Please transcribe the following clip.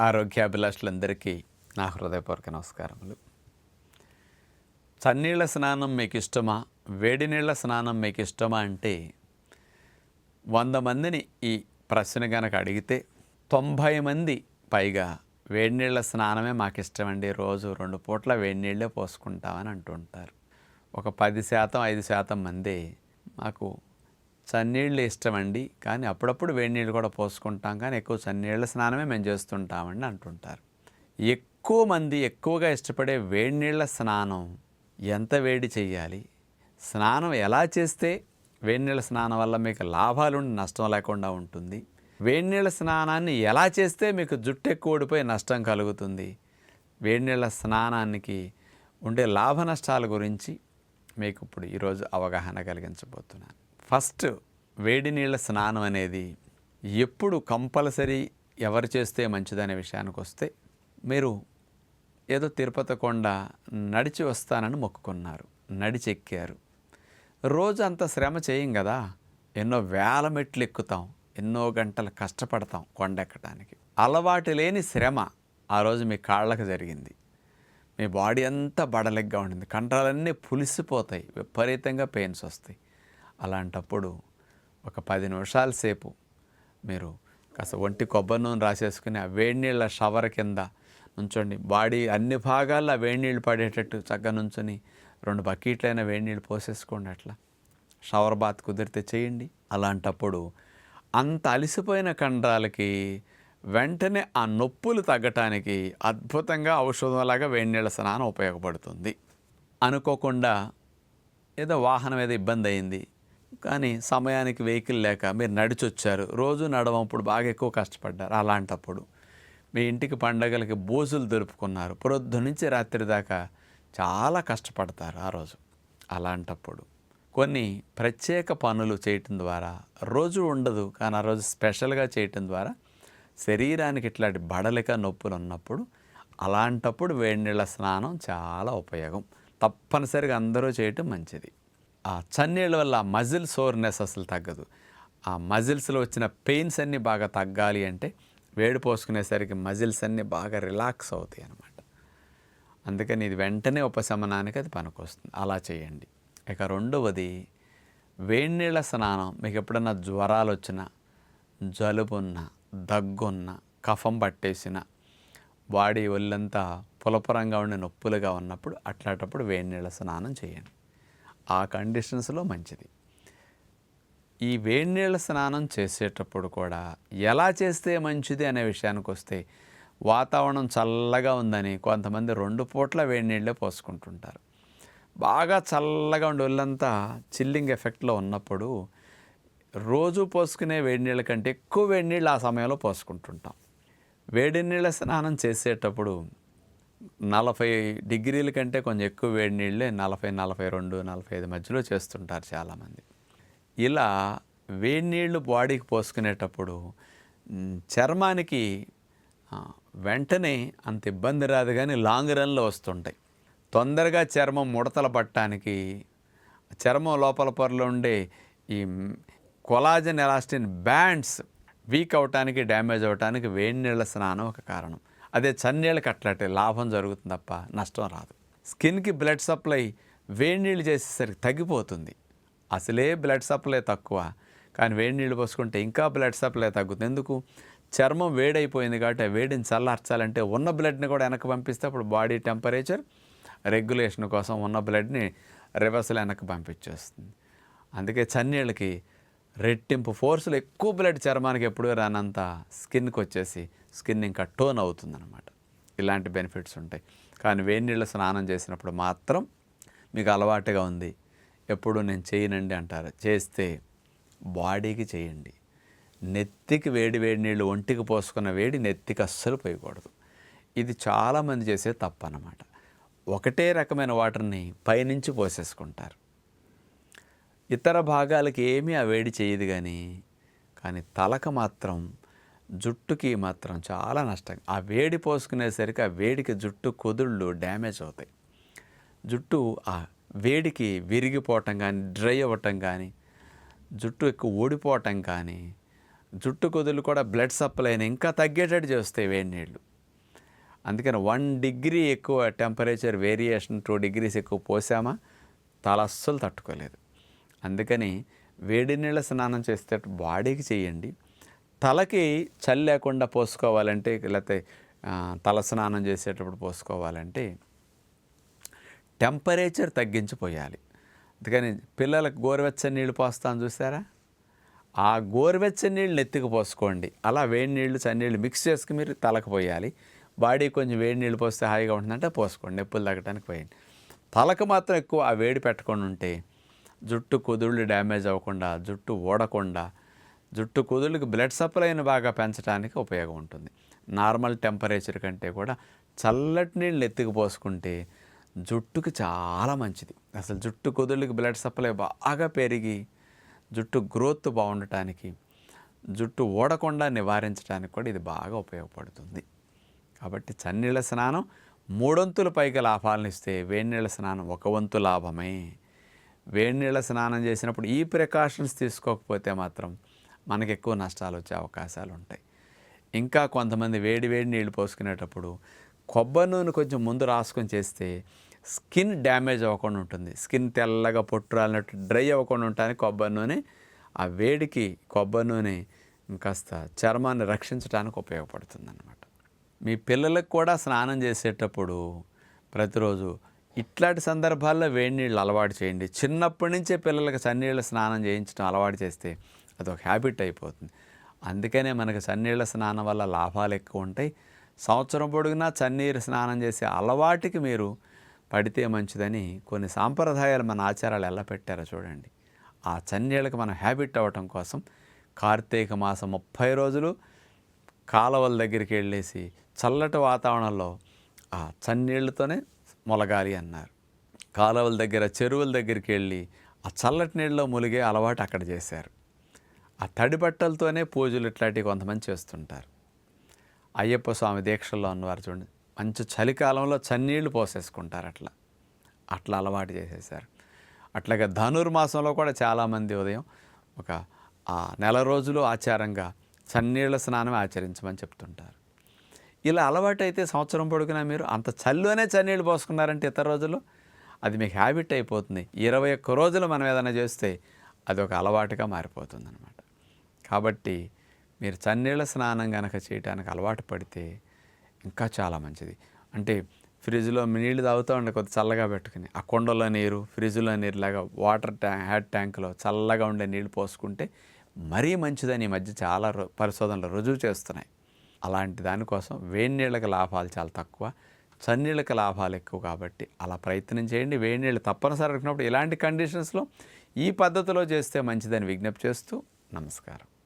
ఆరోగ్యాభిలాషులందరికీ నా హృదయపూర్వక నమస్కారములు. చన్నీళ్ళ స్నానం మీకు ఇష్టమా వేడి నీళ్ళ స్నానం మీకు ఇష్టమా అంటే వంద మందిని ఈ ప్రశ్న కనుక అడిగితే తొంభై మంది పైగా వేడి నీళ్ళ స్నానమే మాకు ఇష్టమండి రోజు రెండు పూట్ల వేడి నీళ్ళే పోసుకుంటామని అంటుంటారు. ఒక పది శాతం ఐదు శాతం మంది మాకు చన్నీళ్ళు ఇష్టమండి. కానీ అప్పుడప్పుడు వేడి నీళ్ళు కూడా పోసుకుంటాం. కానీ ఎక్కువ చన్నీళ్ళ స్నానమే మేము చేస్తుంటామండి అంటుంటారు. ఎక్కువ మంది ఎక్కువగా ఇష్టపడే వేడి నీళ్ళ స్నానం ఎంత వేడి చేయాలి? స్నానం ఎలా చేస్తే వేడి నీళ్ళ స్నానం వల్ల మీకు లాభాలు నష్టం లేకుండా ఉంటుంది? వేడి నీళ్ళ స్నానాన్ని ఎలా చేస్తే మీకు జుట్టు ఎక్కువ ఊడిపోయి నష్టం కలుగుతుంది? వేడి నీళ్ళ స్నానానికి ఉండే లాభ నష్టాల గురించి మీకు ఇప్పుడు ఈరోజు అవగాహన కలిగించబోతున్నాను. ఫస్ట్ వేడి నీళ్ళ స్నానం అనేది ఎప్పుడు కంపల్సరీ ఎవరు చేస్తే మంచిదనే విషయానికి వస్తే మీరు ఏదో తిరుపతి కొండ నడిచి వస్తానని మొక్కుకున్నారు నడిచెక్కారు. రోజు అంత శ్రమ చేయం కదా ఎన్నో వేల మెట్లు ఎక్కుతాం ఎన్నో గంటలు కష్టపడతాం కొండెక్కడానికి అలవాటు లేని శ్రమ ఆ రోజు మీ కాళ్ళకు జరిగింది. మీ బాడీ అంతా బడలెగ్గా ఉండింది కండరాలన్నీ పులిసిపోతాయి విపరీతంగా పెయిన్స్ వస్తాయి. అలాంటప్పుడు ఒక పది నిమిషాల సేపు మీరు కాస్త ఒంటి కొబ్బరి నూనె రాసేసుకుని ఆ వేడి నీళ్ళ షవర్ కింద నుంచోండి. బాడీ అన్ని భాగాల్లో ఆ వేడి నీళ్ళు పడేటట్టు చక్కగా నుంచొని రెండు బకెట్లైన వేడి నీళ్ళు పోసేసుకోండి అట్లా. షవర్ బాత్ కుదిరితే చేయండి. అలాంటప్పుడు అంత అలసిపోయిన కండరాలకి వెంటనే ఆ నొప్పులు తగ్గటానికి అద్భుతంగా ఔషధంలాగా వేడి నీళ్ళ స్నానం ఉపయోగపడుతుంది. అనుకోకుండా ఏదో వాహనం ఏదో ఇబ్బంది అయింది. కానీ సమయానికి వెహికల్ లేక మీరు నడిచొచ్చారు. రోజు నడవంప్పుడు బాగా ఎక్కువ కష్టపడ్డారు అలాంటప్పుడు. మీ ఇంటికి పండగలకి బోసులు దొరుపుకున్నారు. పొద్దు నుంచి రాత్రి దాకా చాలా కష్టపడతారు ఆ రోజు అలాంటప్పుడు. కొన్ని ప్రత్యేక పనులు చేయటం ద్వారా రోజు ఉండదు కానీ ఆ రోజు స్పెషల్గా చేయటం ద్వారా శరీరానికి ఇట్లాంటి బడలిక నొప్పులు ఉన్నప్పుడు అలాంటప్పుడు వేడి నీళ్ళ స్నానం చాలా ఉపయోగం. తప్పనిసరిగా అందరూ చేయటం మంచిది. ఆ చన్నీళ్ళ వల్ల మజిల్ సోర్నెస్ అసలు తగ్గదు. ఆ మజిల్స్లో వచ్చిన పెయిన్స్ అన్నీ బాగా తగ్గాలి అంటే వేడి పోసుకునేసరికి మజిల్స్ అన్నీ బాగా రిలాక్స్ అవుతాయి అన్నమాట. అందుకని ఇది వెంటనే ఉపశమనానికి అది పనికొస్తుంది. అలా చేయండి. ఇక రెండవది వేడి నీళ్ళ స్నానం. మీకు ఎప్పుడన్నా జ్వరాలు వచ్చినా జలుబున్న దగ్గున్న కఫం పట్టేసిన బాడీ ఒళ్ళంతా పులపరంగా ఉండే నొప్పులుగా ఉన్నప్పుడు అట్లాంటప్పుడు వేడి నీళ్ళ స్నానం చేయండి. ఆ కండిషన్స్లో మంచిది. ఈ వేడి నీళ్ళ స్నానం చేసేటప్పుడు కూడా ఎలా చేస్తే మంచిది అనే విషయానికి వస్తే వాతావరణం చల్లగా ఉందని కొంతమంది రెండు పూట్ల వేడి నీళ్ళే పోసుకుంటుంటారు. బాగా చల్లగా ఉండి ఒళ్ళంతా చిల్లింగ్ ఎఫెక్ట్లో ఉన్నప్పుడు రోజు పోసుకునే వేడి నీళ్ళ కంటే ఎక్కువ వేడి నీళ్ళు ఆ సమయంలో పోసుకుంటుంటాం. వేడి నీళ్ళ స్నానం చేసేటప్పుడు నలభై డిగ్రీల కంటే కొంచెం ఎక్కువ వేడి నీళ్ళే నలభై నలభై రెండు నలభై ఐదు మధ్యలో చేస్తుంటారు చాలామంది. ఇలా వేడి నీళ్ళు బాడీకి పోసుకునేటప్పుడు చర్మానికి వెంటనే అంత ఇబ్బంది రాదు కానీ లాంగ్ రన్లో వస్తుంటాయి. తొందరగా చర్మం ముడతలు పట్టడానికి చర్మం లోపల పొరలో ఉండే ఈ కొలాజన్ ఎలాస్టిన్ బ్యాండ్స్ వీక్ అవటానికి డ్యామేజ్ అవటానికి వేడి నీళ్ళ స్నానం ఒక కారణం. అదే చన్నీళ్ళకి అట్లాంటి లాభం జరుగుతుంది తప్ప నష్టం రాదు. స్కిన్కి బ్లడ్ సప్లై వేడి నీళ్ళు చేసేసరికి తగ్గిపోతుంది. అసలే బ్లడ్ సప్లై తక్కువ కానీ వేడి నీళ్ళు పోసుకుంటే ఇంకా బ్లడ్ సప్లై తగ్గుతుంది. ఎందుకు? చర్మం వేడైపోయింది కాబట్టి ఆ వేడిని చల్లార్చాలంటే ఉన్న బ్లడ్ని కూడా వెనక్కి పంపిస్తే అప్పుడు బాడీ టెంపరేచర్ రెగ్యులేషన్ కోసం ఉన్న బ్లడ్ని రివర్సల్ వెనక్కి పంపించేస్తుంది. అందుకే చన్నీళ్ళకి రెట్టింపు ఫోర్సులు ఎక్కువ బ్లడ్ చర్మానికి ఎప్పుడు రానంత స్కిన్కి వచ్చేసి స్కిన్ ఇంకా టోన్ అవుతుందన్నమాట. ఇలాంటి బెనిఫిట్స్ ఉంటాయి. కానీ వేడి నీళ్ళ స్నానం చేసినప్పుడు మాత్రం మీకు అలవాటుగా ఉంది. ఎప్పుడు నేను చేయనండి అంటారు. చేస్తే బాడీకి చేయండి. నెత్తికి వేడి వేడి నీళ్ళు ఒంటికి పోసుకున్న వేడి నెత్తికి అస్సలు పోయకూడదు. ఇది చాలామంది చేసే తప్పు అన్నమాట ఒకటే రకమైన వాటర్ని పైనుంచి పోసేసుకుంటారు. ఇతర భాగాలకి ఏమీ ఆ వేడి చేయదు కానీ కానీ తలకు మాత్రం జుట్టుకి మాత్రం చాలా నష్టం. ఆ వేడి పోసుకునేసరికి ఆ వేడికి జుట్టు కుదుళ్ళు డ్యామేజ్ అవుతాయి. జుట్టు ఆ వేడికి విరిగిపోవటం కానీ డ్రై అవ్వటం కానీ జుట్టు ఎక్కువ ఊడిపోవటం కానీ జుట్టు కుదులు కూడా బ్లడ్ సప్లైని ఇంకా తగ్గేటట్టు చేస్తాయి వేడి నీళ్ళు. అందుకని వన్ డిగ్రీ ఎక్కువ టెంపరేచర్ వేరియేషన్ టూ డిగ్రీస్ ఎక్కువ పోసామా తల అస్సలు తట్టుకోలేదు. అందుకని వేడి నీళ్ళ స్నానం చేస్తే బాడీకి చేయండి. తలకి చలి లేకుండా పోసుకోవాలంటే లేకపోతే తల స్నానం చేసేటప్పుడు పోసుకోవాలంటే టెంపరేచర్ తగ్గించిపోయాలి. అందుకని పిల్లలకు గోరువెచ్చని నీళ్ళు పోస్తాను చూసారా? ఆ గోరువెచ్చని నీళ్ళు నెత్తికి పోసుకోండి. అలా వేడి నీళ్ళు చన్నీళ్ళు మిక్స్ చేసుకుని మీరు తలకు పోయాలి. బాడీ కొంచెం వేడి నీళ్ళు పోస్తే హాయిగా ఉంటుందంటే పోసుకోండి నొప్పులు తగ్గడానికి పోయండి. తలకు మాత్రం ఎక్కువ ఆ వేడి పెట్టకుండా ఉంటే జుట్టు కుదుళ్ళు డ్యామేజ్ అవ్వకుండా జుట్టు ఊడకుండా జుట్టు కుదుళ్ళకి బ్లడ్ సప్లైని బాగా పెంచడానికి ఉపయోగం ఉంటుంది. నార్మల్ టెంపరేచర్ కంటే కూడా చల్లటి నీళ్ళు ఎత్తుకు పోసుకుంటే జుట్టుకి చాలా మంచిది. అసలు జుట్టు కుదుళ్ళకి బ్లడ్ సప్లై బాగా పెరిగి జుట్టు గ్రోత్ బాగుండటానికి జుట్టు ఊడకుండా నివారించడానికి కూడా ఇది బాగా ఉపయోగపడుతుంది. కాబట్టి చన్నీళ్ళ స్నానం మూడొంతుల పైగా లాభాలను ఇస్తే వేడినీళ్ళ స్నానం ఒక వంతు లాభమే. వేడినీళ్ళ స్నానం చేసినప్పుడు ఈ ప్రికాషన్స్ తీసుకోకపోతే మాత్రం మనకి ఎక్కువ నష్టాలు వచ్చే అవకాశాలు ఉంటాయి. ఇంకా కొంతమంది వేడి వేడి నీళ్ళు పోసుకునేటప్పుడు కొబ్బరి నూనె కొంచెం ముందు రాసుకొని చేస్తే స్కిన్ డ్యామేజ్ అవ్వకుండా ఉంటుంది. స్కిన్ తెల్లగా పొట్టు రాలినట్టు డ్రై అవ్వకుండా ఉండటానికి కొబ్బరి నూనె ఆ వేడికి కొబ్బరి నూనె కాస్త చర్మాన్ని రక్షించడానికి ఉపయోగపడుతుంది అన్నమాట మీ పిల్లలకు కూడా స్నానం చేసేటప్పుడు ప్రతిరోజు ఇట్లాంటి సందర్భాల్లో వేడి నీళ్ళు అలవాటు చేయండి. చిన్నప్పటి నుంచే పిల్లలకు సన్నీళ్ళ స్నానం చేయించడం అలవాటు చేస్తే అదొక హ్యాబిట్ అయిపోతుంది. అందుకనే మనకి సన్నీళ్ళ స్నానం వల్ల లాభాలు ఎక్కువ ఉంటాయి. సంవత్సరం పొడుగునా చన్నీరు స్నానం చేసే అలవాటికి మీరు పడితే మంచిదని కొన్ని సాంప్రదాయాలు మన ఆచారాలు ఎలా పెట్టారో చూడండి. ఆ చన్నీళ్ళకి మనం హ్యాబిట్ అవ్వటం కోసం కార్తీక మాసం ముప్పై రోజులు కాలువల దగ్గరికి వెళ్ళేసి చల్లటి వాతావరణంలో ఆ చన్నీళ్ళతోనే మొలగాలి అన్నారు. కాలువల దగ్గర చెరువుల దగ్గరికి వెళ్ళి ఆ చల్లటి నీళ్ళలో ములిగే అలవాటు అక్కడ చేశారు. ఆ తడి బట్టలతోనే పూజలు ఇట్లాంటివి కొంతమంది చేస్తుంటారు. అయ్యప్ప స్వామి దీక్షల్లో ఉన్నవారు చూడండి మంచి చలికాలంలో చన్నీళ్ళు పోసేసుకుంటారు అట్లా. అట్లా అలవాటు చేసేసారు అట్లాగే ధనుర్మాసంలో కూడా చాలామంది ఉదయం ఒక ఆ నెల రోజులు ఆచారంగా చన్నీళ్ళ స్నానం ఆచరించమని చెప్తుంటారు. ఇలా అలవాటు అయితే సంవత్సరం పొడుగునా మీరు అంత చల్లోనే చన్నీళ్ళు పోసుకున్నారంటే ఇతర రోజులు అది మీకు హ్యాబిట్ అయిపోతుంది. ఇరవై ఒక్క రోజులు మనం ఏదైనా చేస్తే అది ఒక అలవాటుగా మారిపోతుంది అనమాట కాబట్టి మీరు చన్నీళ్ళ స్నానం కనుక చేయడానికి అలవాటు పడితే ఇంకా చాలా మంచిది. అంటే ఫ్రిడ్జ్లో నీళ్ళు తాగుతూ ఉండే కొద్ది చల్లగా పెట్టుకుని ఆ కొండలో నీరు ఫ్రిడ్జ్లో నీరు లాగా వాటర్ ట్యా హ్యాడ్ ట్యాంక్లో చల్లగా ఉండే నీళ్ళు పోసుకుంటే మరీ మంచిదని ఈ మధ్య చాలా పరిశోధనలు రుజువు చేస్తున్నాయి. అలాంటి దానికోసం వేడి నీళ్ళకి లాభాలు చాలా తక్కువ. చన్నీళ్ళకి లాభాలు ఎక్కువ కాబట్టి అలా ప్రయత్నం చేయండి. వేడి నీళ్ళు తప్పనిసరి అనుకున్నప్పుడు ఇలాంటి కండిషన్స్లో ఈ పద్ధతిలో చేస్తే మంచిదని విజ్ఞప్తి చేస్తూ నమస్కారం.